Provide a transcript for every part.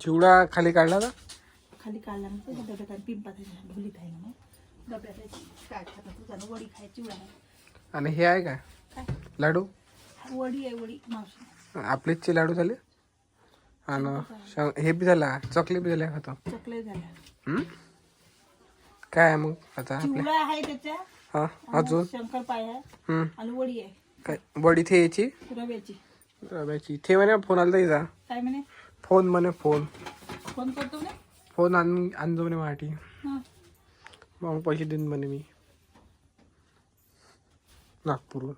चिवडा खाली काढला ना? खाली काढला त्याच्या डब्यात आणि आहे, ढोलीत आहे ना मग. डब्यात. काय तुझा ना वडी खायची चिवडा. आणि हे आहे का? लाडू? वडी आहे वडी. मावशी. आपलेचे लाडू झाले? आणि हे बी झाला चॉकलेट बी झाल्या खातो चकले झाल्या हम्म? काय आहे मग? आता चिवडा आहे त्याच्या. हा अजून? शंकर पाय. आहे हम्म. आणि वडी आहे. काय बडी थे यायची रव्याची. रव्याची. थे म्हणे फोन आला जा काय म्हणे? फोन म्हणे फोन. फोन करतो फोन आण आणजो म्हणे हां. मग पैसे देईन म्हणे मी. नागपूरहून.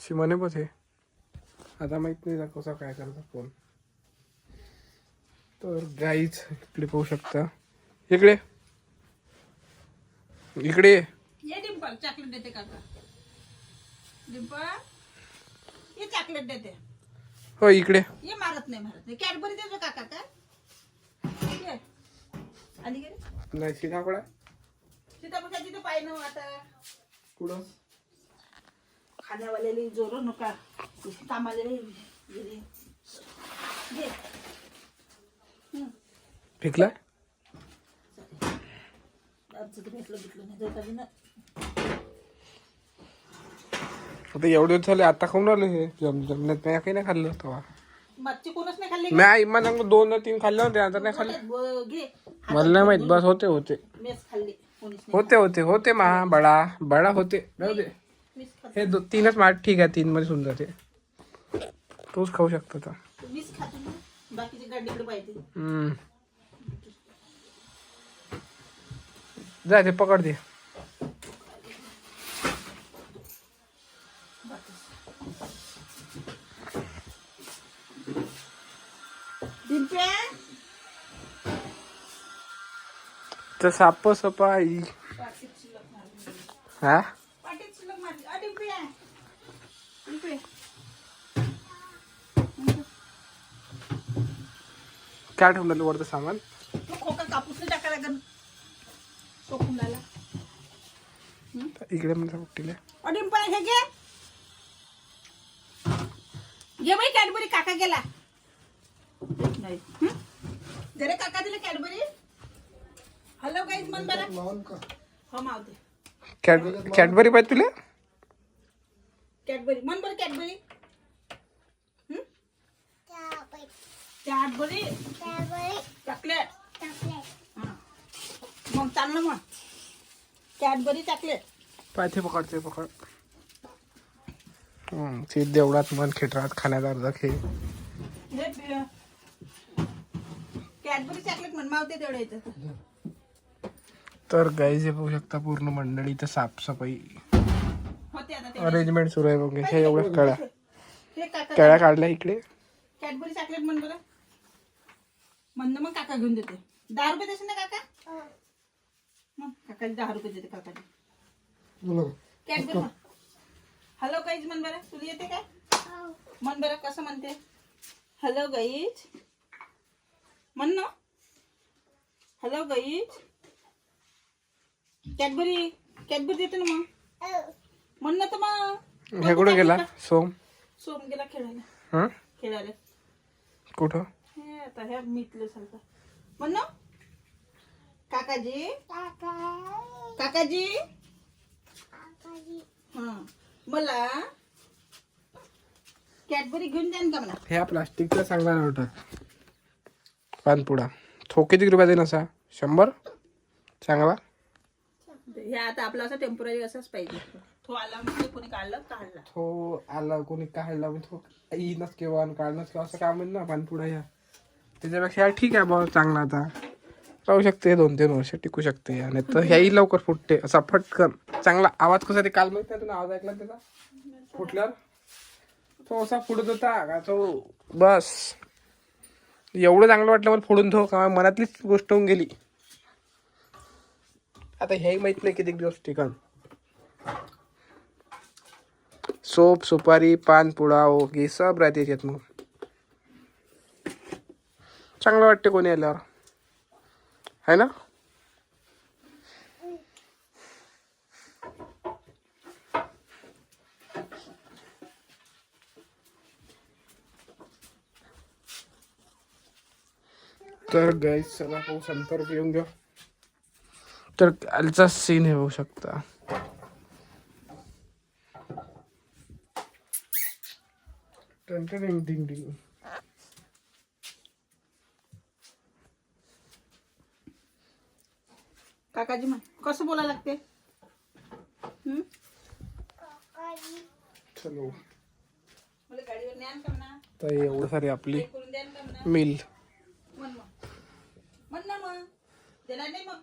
शी म्हणे बस हे आता माहीत नाही जा कसा काय करायचा फोन. तर गाईच इकडे पाहू शकता. इकडे. इकडे. ये. ये डिंपल चॉकलेट देते काका डिंपल ये चॉकलेट देते. हो इकडे. ये मारत नाही मारत नाही. कॅडबरी देतो काका काय ये. आली गेली नाही सीताफळ. सीतापक्षा तिथे पाहिजे ना आता. कुठं? खाण्यावाल्याला जोर नका. कामाला गेले घे हं. फेकला तर भेटलं भेटलं नाही जाता ना आता एवढे दिवस झाले आता खाऊन राहिले हे. जम जमण्यात नाही काही नाही खाल्लं तेव्हा. कोणच नाही खाल्ली मी आई मला दोन ना तीन खाल्ले होते आता नाही खाल्ले. ब- घे. मला नाही माहित बस होते होते. मेस खाल्ली कोणीच नाही होते होते होते महा बडा बडा होते. जाऊ दे. मीच खात हे दो तीनच माठ ठीक आहे तीन मध्ये सुंदर ते तूच खाऊ शकतो तर मीच खातो ना बाकीचे गाडीकडे पाहिजे हम्म. जा ते पकड दे साप सपाई हा? डिंपे काय ठेवलं वरतं सामान? कापूस टाकायला इकडे म्हणजे उठले अडिंपा हे घे घे. बाई कॅडबरी काका गेला. नाही. हं? जरे काका दिले कॅडबरी. हॅलो गाईज मन बरं. हो मावते कॅड कॅडबरी पाहिजे तुला? कॅडबरी. मन बरं कॅडबरी. हं? कॅडबरी. चॉकलेट चाल ना मग. कॅडबरी चॉकलेट पाय ते पकड ते पकड. हम्म, ते देवळात मन खेटरात खाण्याचा अर्धा खे हे कॅडबरी चॉकलेट म्हण मावते तेवढं येतं तर गाईज हे बघू शकता पूर्ण मंडळी तर साफसफाई. होते आता ते. अरेंजमेंट सुरू आहे बघ ह्या एवढ्या कळ्या. हे काका कळ्या काढल्या इकडे. कॅडबरी चॉकलेट म्हण बरं. म्हणणं मग काका घेऊन देते. दहा रुपये देशील ना काका? मग काका दहा रुपये देते काका कॅडबरी हॅलो गाईज म्हण बरं. तुला येते काय? म्हण बरं कसं म्हणते? Hello guys. म्हण ना. Hello guys. कॅडबरी कॅडबरी देते ना मग. म्हण ना तर मग. हे कुठं गेला? सोम? सोम गेला खेळायला. हं? खेळायला. कुठं? हे आता हे मिटलं सारखं म्हण ना. काकाजी? काकाजी? हा. मला कॅडबरी घेऊन द्या ना का मला? ह्या प्लास्टिकचा चांगला वाटत पानपुडा. थो किती रुपयाचा असा? शंभर? चांगला? हे आता आपला असं टेंपररी असंच पाहिजे. तो आला म्हणजे कोणी काढलं काढला. तो आला कोणी काढला मग तो येईनच केव्हा आणि काढणंच केव्हा असं काम आहे ना पानपुडा ह्या त्याच्यापेक्षा ठीक आहे बा चांगला आता. राहू शकते दोन तीन वर्ष टिकू शकते. आणि तर ह्याही लवकर फुटते. असा फटकन. चांगला आवाज कसा ते काल माहीत नाही तुला आवाज ऐकला त्याचा? फुटल्यावर? तो असा फुटत होता. का तो? बस. एवढं चांगलं वाटलं मला फोडून तो का मनातलीच गोष्ट होऊन गेली. आता ह्याही माहीत नाही किती दिवस ठिकाण सोप सुपारी पान पुडा हे सब राहते याच्यात मग. चांगलं वाटते कोणी आल्यावर. है ना? तर गाईस चला हो, पाहू संपर्क येऊन घ्या तर कालचा सीन हे होऊ शकता. डिंग डिंग. काकाजी म्हण कसं बोलायला लागते? हम्म? एवढं सारी आपली मिल. म्हण मग. म्हण ना मग. नाही मग.